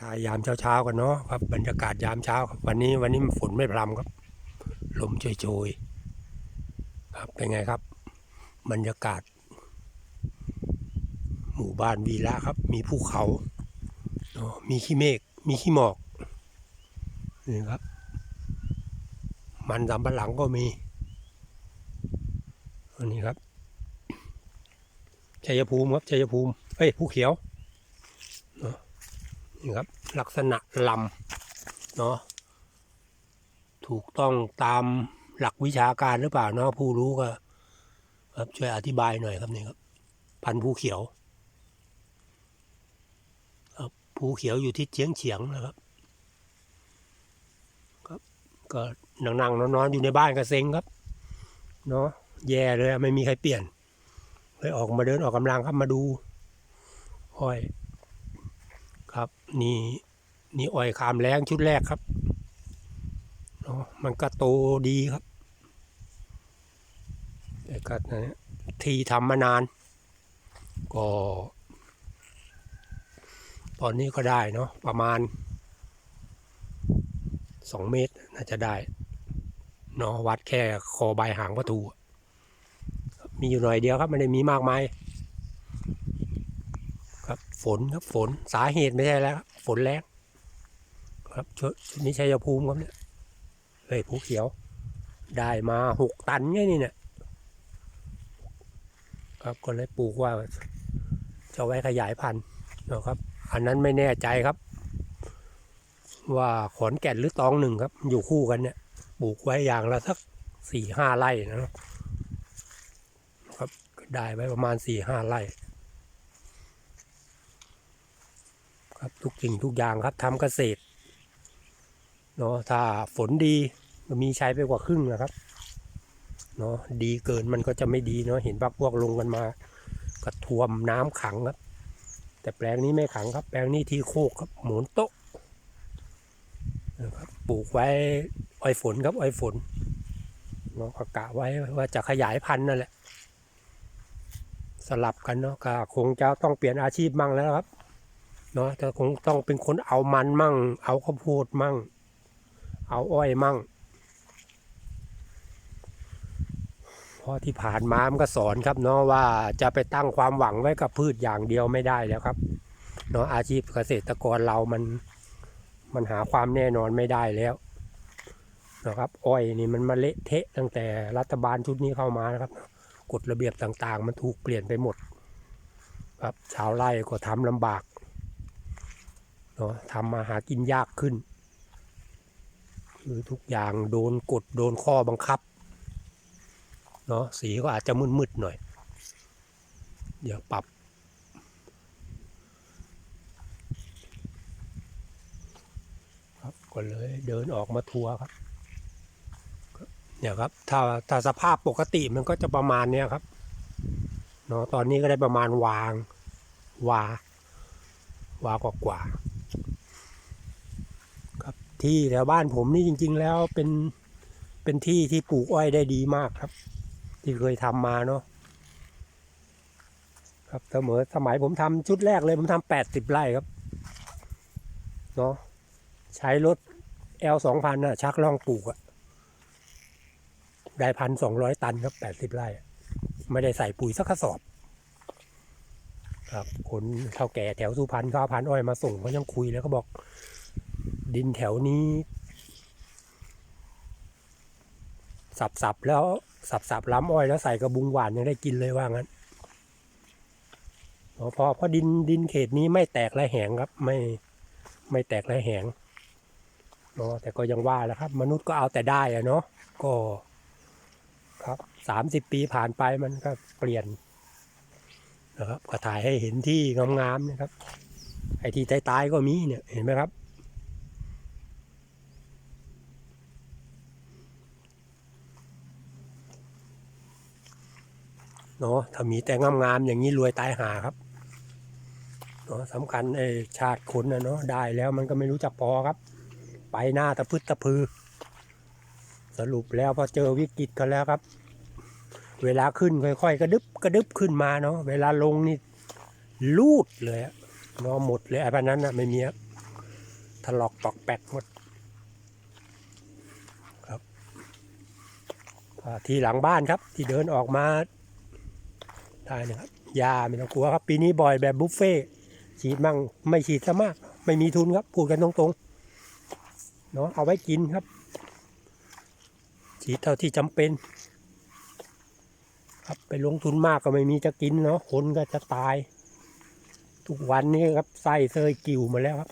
ทายยามเช้าๆกันเนาะครับบรรยากาศยามเช้าครับวันนี้วันนี้ฝนไม่พรำครับ ลมโชยๆครับเป็นไงครับ บรรยากาศ หมู่บ้านวีระครับ มีภูเขาเนาะมีขี้เมฆมีขี้หมอกนี่ครับ มันสำปะหลังก็มีอันนี้ครับชัยภูมิครับชัยภูมิเอ้ยภูเขียว นี่ครับ ลักษณะลำเนาะถูกต้องตามหลักวิชาการหรือเปล่าเนาะผู้รู้ก็ครับช่วยอธิบายหน่อยครับนี่ครับ พันธุ์ภูเขียวครับภูเขียวอยู่ที่เฉียงเฉียงนะครับครับก็นั่งๆนอนๆอยู่ในบ้านก็เซ็งครับเนาะแย่เลยไม่มีใครเปลี่ยนเลยออกมาเดินออกกำลังครับมาดูอ้อย นี่นี่อ้อยขามแรงชุดแรกครับเนาะมันก็โตดีครับแต่ก็นะทีทำมานาน ก็ ตอนนี้ก็ได้เนาะประมาณสองเมตรน่าจะได้เนาะวัดแค่คอใบหางประตู มีอยู่หน่อยเดียวครับไม่ได้มีมากมาย ฝนครับฝนสาเหตุไม่ใช่แล้วครับฝนแรงครับชนี่ชัยภูมิครับเนี่ยเฮ้ยภูเขียว ได้มาหกตันไงนี่เนี่ยครับก็เลยปลูกว่า จะไว้ขยายพันธุ์นะครับ อันนั้นไม่แน่ใจครับ ว่าขอนแก่นหรือตองหนึ่งครับ อยู่คู่กันเนี่ยปลูกไว้อย่างละสักสี่ห้าไร่นะครับได้ไว้ประมาณสี่ห้าไร่ ครับทุกสิ่งทุกอย่างครับทำเกษตรเนาะถ้าฝนดีมีใช้ไปกว่าครึ่งนะครับเนาะดีเกินมันก็จะไม่ดีเนาะเห็นพักพวกลงกันมาก็ท่วมน้ำขังครับ แต่แปลงนี้ไม่ขังครับ แปลงนี้ที่โคกครับหมุนโต๊ะนะครับปลูกไว้อ้อยฝนครับอ้อยฝนเนาะก็กะไว้ว่าจะขยายพันธุ์นั่นแหละสลับกันเนาะก็คงจะต้องเปลี่ยนอาชีพมั่งแล้วครับ เนาะจะคงต้องเป็นคนเอามันมั่ง เอาข้าวโพดมั่ง เอาอ้อยมั่งเพราะที่ผ่านมามันก็สอนครับเนาะว่าจะไปตั้งความหวังไว้กับพืชอย่างเดียวไม่ได้แล้วครับเนาะอาชีพเกษตรกรเรามันมันหาความแน่นอนไม่ได้แล้วนะครับอ้อยนี่มันมาเละเทะตั้งแต่รัฐบาลชุดนี้เข้ามานะครับกฎระเบียบต่างๆ มันถูกเปลี่ยนไปหมด ครับชาวไร่ก็ทำลำบาก เนาะทำมาหากินยากขึ้น คือทุกอย่างโดนกฎโดนข้อบังคับเนาะสีก็อาจจะมืดๆหน่อย เดี๋ยวปรับ ครับก็เลยเดินออกมาทัวร์ครับเนี่ยครับถ้าถ้าสภาพปกติมันก็จะประมาณเนี้ยครับเนาะตอนนี้ก็ได้ประมาณวางวาวากว่ากว่า ที่แถวบ้านผมนี่จริง ๆ แล้วเป็นเป็นที่ที่ปลูกอ้อยได้ดีมากครับ ที่เคยทำมาเนาะครับเสมอสมัยผมทำชุดแรกเลยผมทำแปดสิบไร่ครับเนาะใช้รถ L สองพันน่ะชักล่องปลูกอะได้พันสองร้อยตันครับแปดสิบไร่ไม่ได้ใส่ปุ๋ยสักกระสอบ ครับคนเท่าแก่แถวสุพรรณเขาเอาพันอ้อยมาส่งเขายังคุยแล้วก็บอก ดินแถวนี้ สับสับๆแล้วสับสับๆล้ำอ้อยแล้วใส่กระบุงหวานยังได้กินเลยว่างั้นอ๋อเพราะดินดินเขตนี้ไม่แตกและแหงครับ ไม่ไม่แตกและแหงเนาะแต่ก็ยังว่าแหล้วครับ มนุษย์ก็เอาแต่ได้อะเนาะก็ครับสามสิบปีผ่านไปมันก็เปลี่ยนนะครับก็ถ่ายให้เห็นที่งามๆนะครับ ไอ้ที่ตายๆก็มีเนี่ยเห็นไหมครับ เนาะถ้ามีแต่งามๆอย่างนี้รวยตายหาครับเนาะสำคัญไอ้ชาติคนนะเนาะได้แล้วมันก็ไม่รู้จักพอครับ ไปหน้าตะพึดตะพือ สรุปแล้วพอเจอวิกฤตกันแล้วครับ เวลาขึ้นค่อยๆ กระดึบกระดึบขึ้นมาเนาะเวลาลงนี่ลูดเลยเนาะหมดเลยไอ้พันนั้นนะไม่มีครับถลอกปอกแปกหมดครับที่หลังบ้านครับที่เดินออกมา ได้นะครับยาไม่ต้องกลัวครับ ปีนี้บ่อยแบบบุฟเฟ่ฉีดมั่งไม่ฉีดซะมาก ไม่มีทุนครับพูดกันตรงๆเนาะเอาไว้กินครับ ฉีดเท่าที่จำเป็น ครับไปลงทุนมากก็ไม่มีจะกินเนาะคนก็จะตาย ทุกวันนี้ครับไส้เซยกิ่วมาแล้วครับ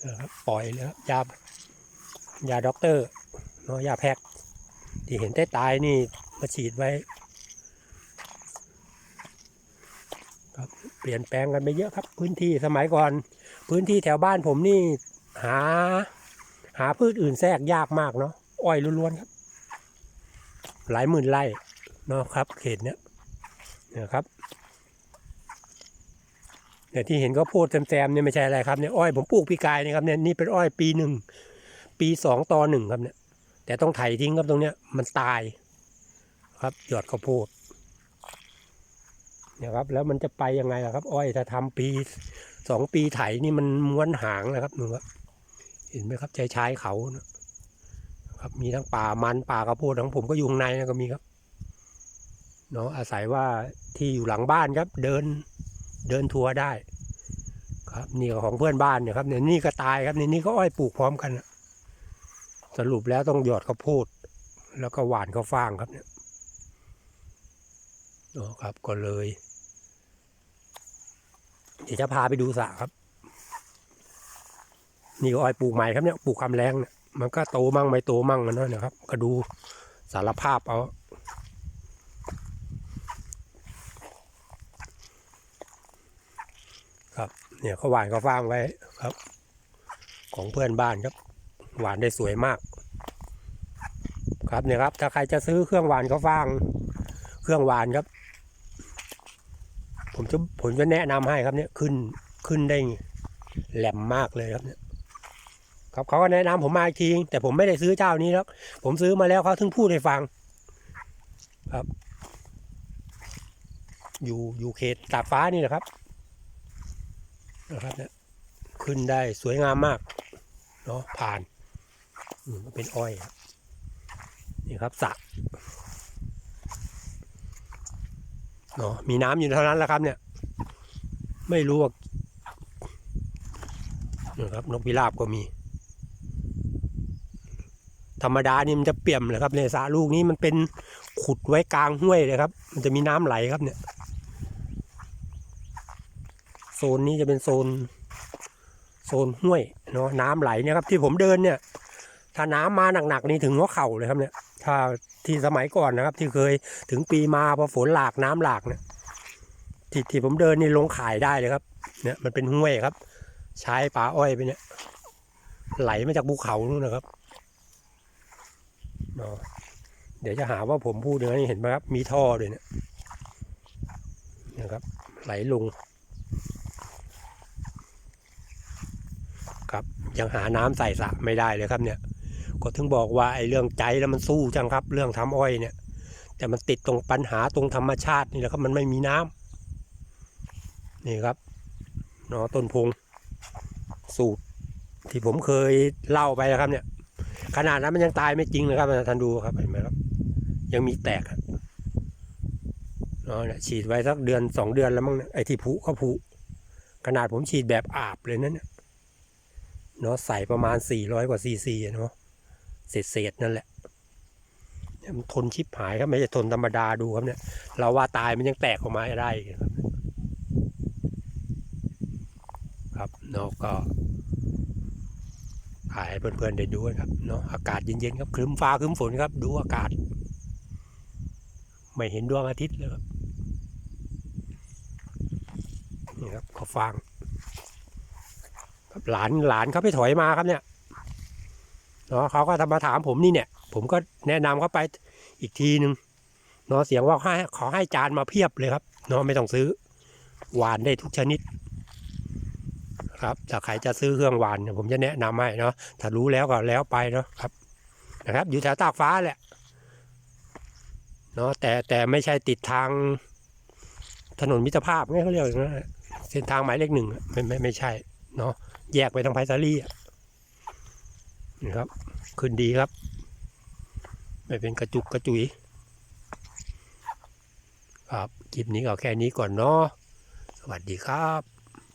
เออครับปล่อยเลยครับยายาด็อกเตอร์เนาะยาแพก ที่เห็นได้ตายนี่มาฉีดไว้ครับเปลี่ยนแปลงกันไปเยอะครับ พื้นที่สมัยก่อน พื้นที่แถวบ้านผมนี่หา หาพืชอื่นแทรกยากมากเนาะอ้อยล้วนๆครับ หลายหมื่นไร่เนาะครับ เขตเนี้ยนี่ยครับเนี่ยที่เห็นก็โพดแซมๆเนี่ยไม่ใช่อะไรครับเนี่ยอ้อยผมปลูกปีกายนี่ครับเนี่ยนี่เป็นอ้อยปีหนึ่งปีสองต่อหนึ่งครับเนี่ย แต่ต้องไถทิ้งครับตรงเนี้ยมันตาย ครับหยอดข้าวโพดเนี่ยครับ แล้วมันจะไปยังไงล่ะครับ อ้อยถ้าทำปีสองปีไถนี่มันม้วนหางนะครับหนูครับเห็นไหมครับชายชายเขานะครับ มีทั้งป่ามันป่ากระโพดของผมก็อยู่ข้างในนะก็มีครับเนาะอาศัยว่าที่อยู่หลังบ้านครับ เดินเดินทัวร์ได้ ครับนี่ของเพื่อนบ้านเนี่ยครับเนี่ยนี่ก็ตายครับนี่นี่ก็อ้อยปลูกพร้อมกันนะ สรุปแล้วต้องหยอดข้าวโพดแล้วก็หวานข้าวฟ่างครับเนี่ยนะครับก็เลย เดี๋ยวจะพาไปดูสระครับ นี่ก็อ้อยปลูกใหม่ครับเนี่ยปลูกคำแรงเนี่ยมันก็โตมั่งไม่โตมั่งกันเนาะนะครับ ก็ดูสารภาพเอาครับ เนี่ยเขาหวานเขาฟางไว้ครับ ของเพื่อนบ้านครับ หวานได้สวยมาก ครับเนี่ยครับ ถ้าใครจะซื้อเครื่องหวานเขาฟาง เครื่องหวานครับ ผมจะผมจะแนะนำให้ครับเนี่ยขึ้นขึ้นได้แหลมมากเลยครับเนี่ยครับเขาก็แนะนำผมมาอีกที แต่ผมไม่ได้ซื้อเจ้านี้แล้วผมซื้อมาแล้วเขาถึงพูดให้ฟัง ครับ อยู่อยู่เขตตากฟ้านี่แหละครับนะครับเนี่ยขึ้นได้สวยงามมากเนาะผ่าน เป็นอ้อยครับนี่ครับสระเนาะมีน้ำอยู่เท่านั้นแหละครับ เนี่ย ไม่รู้ว่านะครับนกพิราบก็มี ธรรมดานี่มันจะเปี่ยมเลยครับในสระลูกนี้มันเป็นขุดไว้กลางห้วยเลยครับ มันจะมีน้ำไหลครับเนี่ย โซนนี้จะเป็นโซน โซนห้วยเนาะน้ำไหลเนี่ยครับที่ผมเดินเนี่ย ถ้าน้ำมาหนักๆนี่ถึงหัวเข่าเลยครับเนี่ย ถ้าที่สมัยก่อนนะครับ ที่เคยถึงปีมาพอฝนหลากน้ำหลากเนี่ยที่ที่ผมเดินนี่ลงขายได้เลยครับ เนี่ยมันเป็นห้วยครับ ใช้ป่าอ้อยไปเนี่ย ไหลมาจากภูเขานู่นนะครับเดี๋ยวจะหาว่าผมพูดอย่างนี้เห็นไหมครับ มีท่อด้วยเนี่ยนะครับ ไหลลงครับยังหาน้ำใส่สระไม่ได้เลยครับเนี่ย ก็ถึงบอกว่าไอ้เรื่องใจแล้วมันสู้จังครับ เรื่องทำอ้อยเนี่ย แต่มันติดตรงปัญหาตรงธรรมชาตินี่แหละครับ มันไม่มีน้ำนี่ครับเนาะต้นพงสูตร ที่ผมเคยเล่าไปนะครับ เนี่ย ขนาดนั้นมันยังตายไม่จริงเลยครับท่านดูครับเห็นไหมครับ ยังมีแตกเนาะเนี่ยฉีดไว้สักเดือนสองเดือนแล้วมั้งไอ้ที่ผุก็ผุขนาดผมฉีดแบบอาบเลยนั่นเนี่ยเนาะใส่ประมาณ 400 กว่าซีซีเนาะ เศษๆนั่นแหละมันทนชิบหายครับไม่ใช่ทนธรรมดาดูครับเนี่ย เราว่าตายมันยังแตกออกมาได้ครับครับเนาะก็ถ่ายให้เพื่อนๆได้ดูครับเนาะอากาศเย็นๆครับครึ้มฟ้าครึ้มฝนครับ ดูอากาศ ไม่เห็นดวงอาทิตย์เลยครับนี่ครับเขาฟังครับหลานหลานเขาไปถอยมาครับเนี่ย เนาะเขาก็ทำมาถามผมนี่เนี่ย ผมก็แนะนำเขาไปอีกทีหนึ่งเนาะเสียงว่าให้ขอให้จานมาเพียบเลยครับเนาะไม่ต้องซื้อหวานได้ทุกชนิด ครับถ้าใครจะซื้อเครื่องหวานเนี่ยผมจะแนะนำให้เนาะถ้ารู้แล้วก็แล้วไปเนาะครับนะครับ อยู่แถวตากฟ้าแหละเนาะแต่แต่ไม่ใช่ติดทางถนนมิตรภาพไงเขาเรียกอย่างนั้นเส้นทางหมายเลขหนึ่งไม่ไม่ไม่ใช่เนาะแยกไปทางไผ่สาลีอะ นี่ครับ ขึ้นดีครับ ไม่เป็นกระจุกกระจุย ครับคลิปนี้ก็แค่นี้ก่อนเนาะสวัสดีครับ